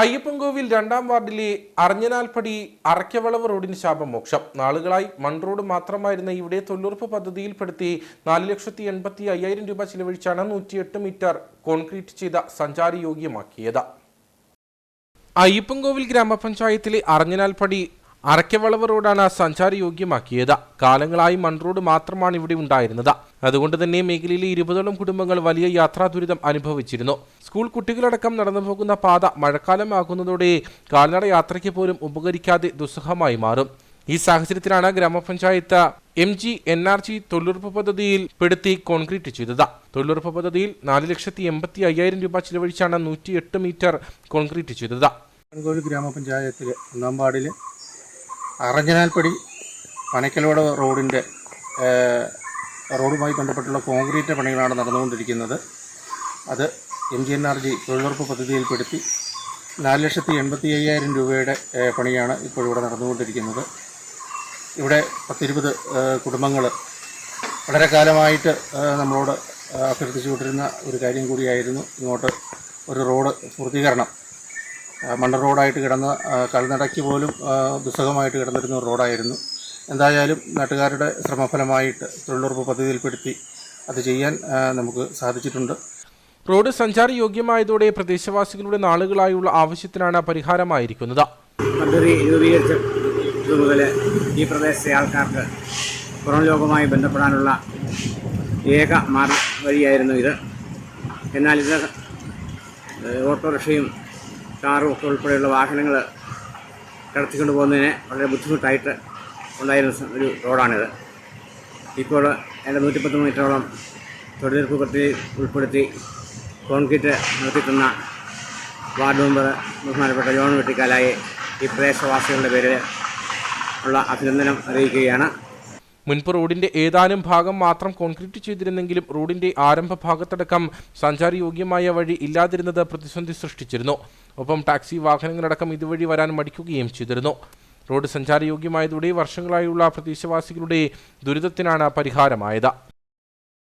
അയ്യപ്പൻകോവിൽ രണ്ടാം വാർഡിലെ അറിഞ്ഞനാൽപ്പടി അറയ്ക്കവളവ് റോഡിന് ശാപമോക്ഷം നാളുകളായി മൺ റോഡ് മാത്രമായിരുന്ന ഇവിടെ തൊഴിലുറപ്പ് പദ്ധതിയിൽപ്പെടുത്തി നാല് ലക്ഷത്തി എൺപത്തി അയ്യായിരം രൂപ ചിലവഴിച്ചാണ് നൂറ്റിയെട്ട് മീറ്റർ കോൺക്രീറ്റ് ചെയ്ത സഞ്ചാരയോഗ്യമാക്കിയത് അയ്യപ്പൻകോവിൽ ഗ്രാമപഞ്ചായത്തിലെ അറിഞ്ഞനാൽപ്പടി അറയ്ക്കവളവ് റോഡാണ് സഞ്ചാരയോഗ്യമാക്കിയത് കാലങ്ങളായി മൺ റോഡ് മാത്രമാണ് ഇവിടെ ഉണ്ടായിരുന്നത്. അതുകൊണ്ട് തന്നെ മേഖലയിലെ ഇരുപതോളം കുടുംബങ്ങൾ വലിയ യാത്രാ ദുരിതം അനുഭവിച്ചിരുന്നു. സ്കൂൾ കുട്ടികളടക്കം നടന്നു പോകുന്ന പാത മഴക്കാലമാകുന്നതോടെ കാൽനട യാത്രയ്ക്ക് പോലും ഉപകരിക്കാതെ ദുസ്സഹമായി മാറും. ഈ സാഹചര്യത്തിലാണ് ഗ്രാമപഞ്ചായത്ത് M G N R G തൊഴിലുറപ്പ് പദ്ധതിയിൽ പെടുത്തി കോൺക്രീറ്റ് ചെയ്തത്. തൊഴിലുറപ്പ് പദ്ധതിയിൽ നാല് ലക്ഷത്തി എൺപത്തി അയ്യായിരം രൂപ ചിലവഴിച്ചാണ് നൂറ്റിയെട്ട് മീറ്റർ കോൺക്രീറ്റ് ചെയ്തത്. ഗ്രാമപഞ്ചായത്തിൽ ഒന്നാം വാർഡിൽ അറഞ്ഞനാൽപ്പടി പനക്കലോട് റോഡിന്റെ റോഡുമായി ബന്ധപ്പെട്ടുള്ള കോൺക്രീറ്റ് പണികളാണ് നടന്നുകൊണ്ടിരിക്കുന്നത്. അത് M G N R G തൊഴിലുറപ്പ് പദ്ധതിയിൽപ്പെടുത്തി നാല് ലക്ഷത്തി എൺപത്തി അയ്യായിരം രൂപയുടെ പണിയാണ് ഇപ്പോൾ ഇവിടെ നടന്നുകൊണ്ടിരിക്കുന്നത്. ഇവിടെ പത്തിരുപത് കുടുംബങ്ങൾ വളരെ കാലമായിട്ട് നമ്മളോട് അഭ്യർത്ഥിച്ചുകൊണ്ടിരുന്ന ഒരു കാര്യം കൂടിയായിരുന്നു ഇങ്ങോട്ട് ഒരു റോഡ് പൂർത്തീകരണം. മണ്ണ റോഡായിട്ട് കിടന്ന കൽനടയ്ക്ക് പോലും ദുസ്സഹമായിട്ട് കിടന്നിരുന്ന റോഡായിരുന്നു. എന്തായാലും നാട്ടുകാരുടെ ശ്രമഫലമായിട്ട് തൊഴിലുറപ്പ് പദ്ധതിയിൽപ്പെടുത്തി അത് ചെയ്യാൻ നമുക്ക് സാധിച്ചിട്ടുണ്ട്. റോഡ് സഞ്ചാരയോഗ്യമായതോടെ പ്രദേശവാസികളുടെ നാളുകളായുള്ള ആവശ്യത്തിനാണ് പരിഹാരമായിരിക്കുന്നത്. ഈ പ്രദേശത്തെ ആൾക്കാർക്ക് പുറം ലോകവുമായി ബന്ധപ്പെടാനുള്ള ഏക മാർഗ വഴിയായിരുന്നു ഇത്. എന്നാൽ ഇത് ഓട്ടോറിക്ഷയും കാറും ഒക്കെ ഉൾപ്പെടെയുള്ള വാഹനങ്ങൾ കടത്തിക്കൊണ്ട് പോകുന്നതിന് വളരെ ബുദ്ധിമുട്ടായിട്ട് ഉണ്ടായിരുന്ന ഒരു റോഡാണിത്. ഇപ്പോൾ എന്റെ നൂറ്റിപ്പത്ത് മീറ്ററോളം തൊഴിലുറപ്പ് പദ്ധതി ഉൾപ്പെടുത്തി കോൺക്രീറ്റ് നിർത്തിത്തുന്ന വാർഡ് മെമ്പർ ബഹുമാനപ്പെട്ട ജോൺ വെട്ടിക്കാലായി ഈ പ്രദേശവാസികളുടെ പേരിൽ ഉള്ള അഭിനന്ദനം അറിയിക്കുകയാണ്. മുൻപ് റോഡിന്റെ ഏതാനും ഭാഗം മാത്രം കോൺക്രീറ്റ് ചെയ്തിരുന്നെങ്കിലും റോഡിന്റെ ആരംഭ ഭാഗത്തടക്കം സഞ്ചാരയോഗ്യമായ വഴി ഇല്ലാതിരുന്നത് പ്രതിസന്ധി സൃഷ്ടിച്ചിരുന്നു. ഒപ്പം ടാക്സി വാഹനങ്ങളടക്കം ഇതുവഴി വരാൻ മടിക്കുകയും ചെയ്തിരുന്നു. റോഡ് സഞ്ചാരയോഗ്യമായതോടെ വർഷങ്ങളായുള്ള പ്രദേശവാസികളുടെ ദുരിതത്തിനാണ് പരിഹാരമായത്.